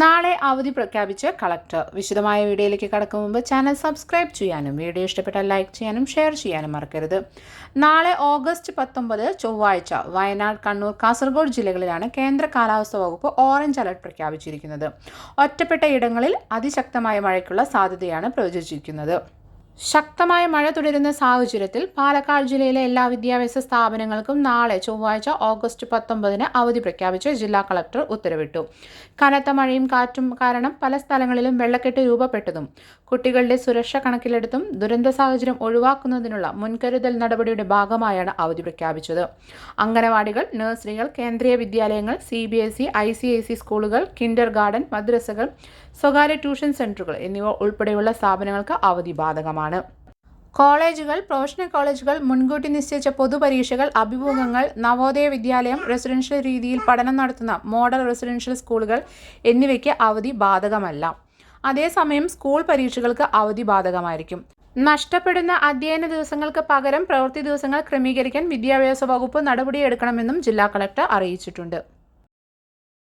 നാളെ അവധി പ്രഖ്യാപിച്ച് കളക്ടർ. വിശദമായ വീഡിയോയിലേക്ക് കടക്കും മുമ്പ് ചാനൽ സബ്സ്ക്രൈബ് ചെയ്യാനും വീഡിയോ ഇഷ്ടപ്പെട്ടാൽ ലൈക്ക് ചെയ്യാനും ഷെയർ ചെയ്യാനും മറക്കരുത്. നാളെ ഓഗസ്റ്റ് പത്തൊമ്പത് ചൊവ്വാഴ്ച വയനാട് കണ്ണൂർ കാസർഗോഡ് ജില്ലകളിലാണ് കേന്ദ്ര കാലാവസ്ഥാ വകുപ്പ് ഓറഞ്ച് അലർട്ട് പ്രഖ്യാപിച്ചിരിക്കുന്നത്. ഒറ്റപ്പെട്ട ഇടങ്ങളിൽ അതിശക്തമായ മഴയ്ക്കുള്ള സാധ്യതയാണ് പ്രവചിച്ചിരിക്കുന്നത് ശക്തമായ മഴ തുടരുന്ന സാഹചര്യത്തിൽ പാലക്കാട് ജില്ലയിലെ എല്ലാ വിദ്യാഭ്യാസ സ്ഥാപനങ്ങൾക്കും നാളെ ചൊവ്വാഴ്ച ഓഗസ്റ്റ് പത്തൊമ്പതിന് അവധി പ്രഖ്യാപിച്ച് ജില്ലാ കളക്ടർ ഉത്തരവിട്ടു. കനത്ത മഴയും കാറ്റും കാരണം പല സ്ഥലങ്ങളിലും വെള്ളക്കെട്ട് രൂപപ്പെട്ടതും. കുട്ടികളുടെ സുരക്ഷ കണക്കിലെടുത്തും ദുരന്ത സാഹചര്യം ഒഴിവാക്കുന്നതിനുള്ള മുൻകരുതൽ നടപടിയുടെ ഭാഗമായാണ് അവധി പ്രഖ്യാപിച്ചത്. അംഗനവാടികൾ നഴ്സറികൾ കേന്ദ്രീയ വിദ്യാലയങ്ങൾ C B S E I C I C സ്കൂളുകൾ കിൻഡർ ഗാർഡൻ മദ്രസകൾ സ്വകാര്യ ട്യൂഷൻ സെന്ററുകൾ എന്നിവ ഉൾപ്പെടെയുള്ള സ്ഥാപനങ്ങൾക്ക് അവധി ബാധകമാണ് കോളേജുകൾ പ്രൊഫഷണൽ കോളേജുകൾ മുൻകൂട്ടി നിശ്ചയിച്ച പൊതുപരീക്ഷകൾ അഭിമുഖങ്ങൾ നവോദയ വിദ്യാലയം റെസിഡൻഷ്യൽ രീതിയിൽ പഠനം നടത്തുന്ന മോഡൽ റെസിഡൻഷ്യൽ സ്കൂളുകൾ എന്നിവയ്ക്ക് അവധി ബാധകമല്ല. അതേസമയം സ്കൂൾ പരീക്ഷകൾക്ക് അവധി ബാധകമായിരിക്കും. നഷ്ടപ്പെടുന്ന അധ്യയന ദിവസങ്ങൾക്ക് പകരം പ്രവൃത്തി ദിവസങ്ങൾ ക്രമീകരിക്കാൻ വിദ്യാഭ്യാസ വകുപ്പ് നടപടിയെടുക്കണമെന്നും ജില്ലാ കളക്ടർ അറിയിച്ചിട്ടുണ്ട്.